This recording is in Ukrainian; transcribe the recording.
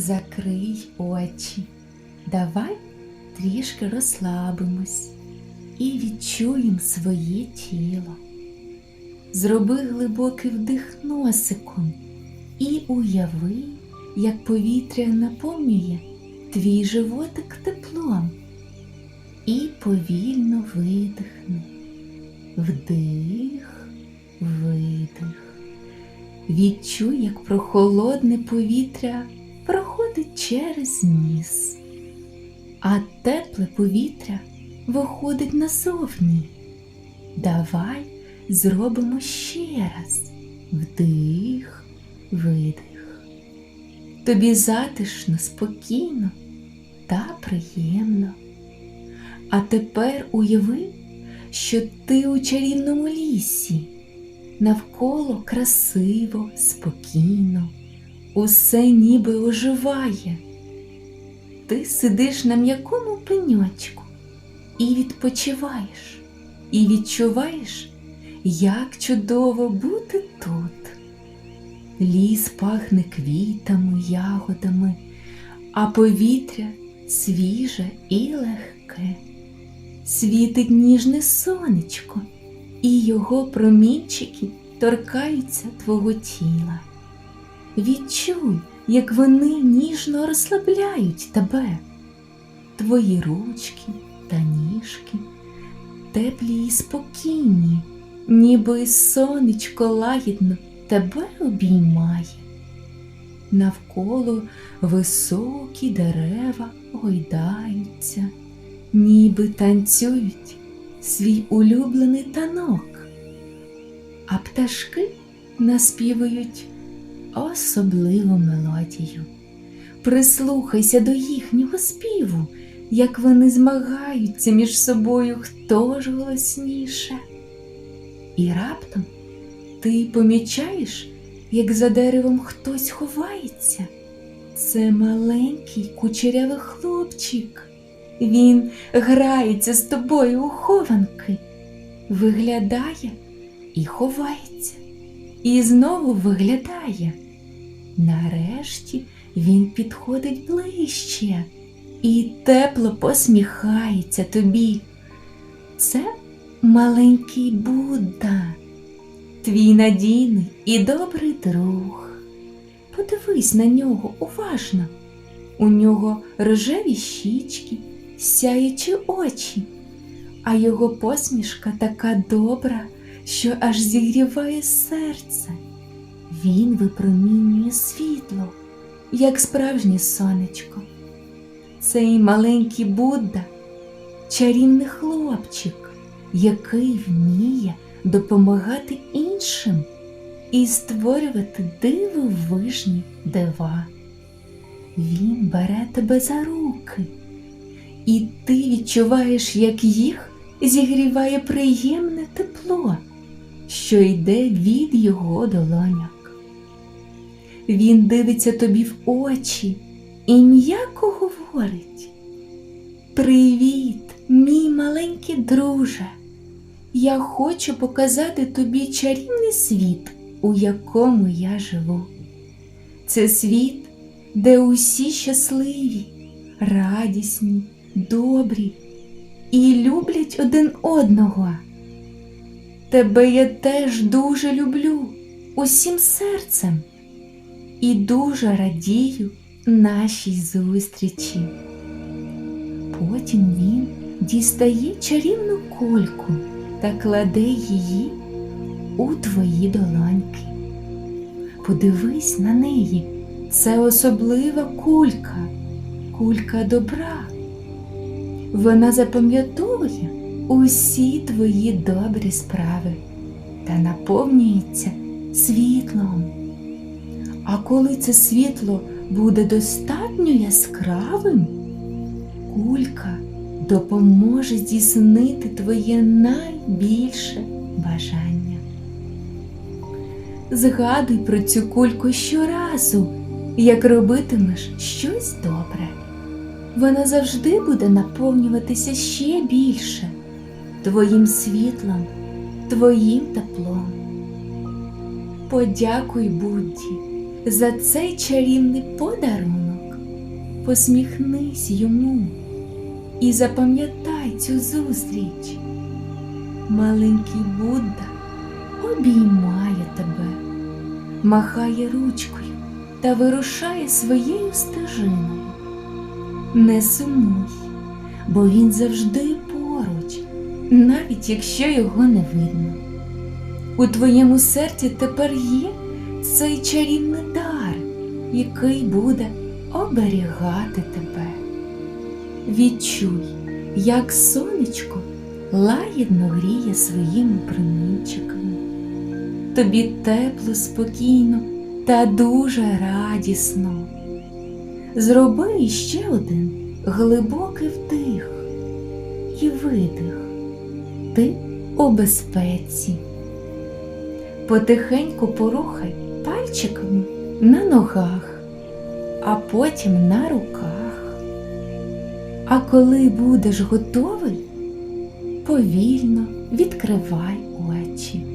Закрий очі, давай трішки розслабимось і відчуємо своє тіло. Зроби глибокий вдих носиком і уяви, як повітря наповнює твій животик теплом. І повільно видихни. Вдих, видих. Відчуй, як прохолодне повітря проходить через ніс, а тепле повітря виходить назовні. Давай зробимо ще раз вдих, видих. Тобі затишно, спокійно та приємно. А тепер уяви, що ти у чарівному лісі, навколо красиво, спокійно, усе ніби оживає. Ти сидиш на м'якому пеньочку і відпочиваєш, і відчуваєш, як чудово бути тут. Ліс пахне квітами, ягодами, а повітря свіже і легке. Світить ніжне сонечко, і його промінчики торкаються твого тіла. Відчуй, як вони ніжно розслабляють тебе, твої ручки та ніжки, теплі і спокійні, ніби сонечко лагідно тебе обіймає. Навколо високі дерева гойдаються, ніби танцюють свій улюблений танок, а пташки наспівують особливу мелодію. Прислухайся до їхнього співу, як вони змагаються між собою, хто ж голосніше. І раптом ти помічаєш, як за деревом хтось ховається. Це маленький кучерявий хлопчик. Він грається з тобою у хованки, виглядає і ховається, і знову виглядає. Нарешті він підходить ближче і тепло посміхається тобі. Це маленький Будда, твій надійний і добрий друг. Подивись на нього уважно. У нього рожеві щічки, сяючі очі, а його посмішка така добра, що аж зігріває серце. Він випромінює світло, як справжнє сонечко. Цей маленький Будда чарівний хлопчик, який вміє допомагати іншим і створювати дивовижні дива. Він бере тебе за руки, і ти відчуваєш, як їх зігріває приємне тепло, що йде від його долоняк. Він дивиться тобі в очі і м'яко говорить: Привіт, мій маленький друже! Я хочу показати тобі чарівний світ, у якому я живу. Це світ, де усі щасливі, радісні, добрі і люблять один одного. Тебе я теж дуже люблю усім серцем і дуже радію нашій зустрічі. Потім він дістає чарівну кольку та кладе її у твої долоньки. Подивись на неї, це особлива кулька, кулька добра. Вона запам'ятовує усі твої добрі справи та наповнюється світлом. А коли це світло буде достатньо яскравим, кулька допоможе здійснити твоє найбільше бажання. Згадуй про цю кульку щоразу, як робитимеш щось добре. Вона завжди буде наповнюватися ще більше твоїм світлом, твоїм теплом. Подякуй Будді за цей чарівний подарунок посміхнись йому і запам'ятай цю зустріч. Маленький Будда обіймає тебе, махає ручкою та вирушає своєю стежиною. Не сумуй, бо він завжди навіть якщо його не видно. У твоєму серці тепер є цей чарівний дар, який буде оберігати тебе. Відчуй, як сонечко лагідно гріє своїми промінчиками. Тобі тепло, спокійно та дуже радісно. Зроби іще один глибокий вдих і видих. Ти у безпеці. Потихеньку порухай пальчиками на ногах, а потім на руках. А коли будеш готовий, повільно відкривай очі.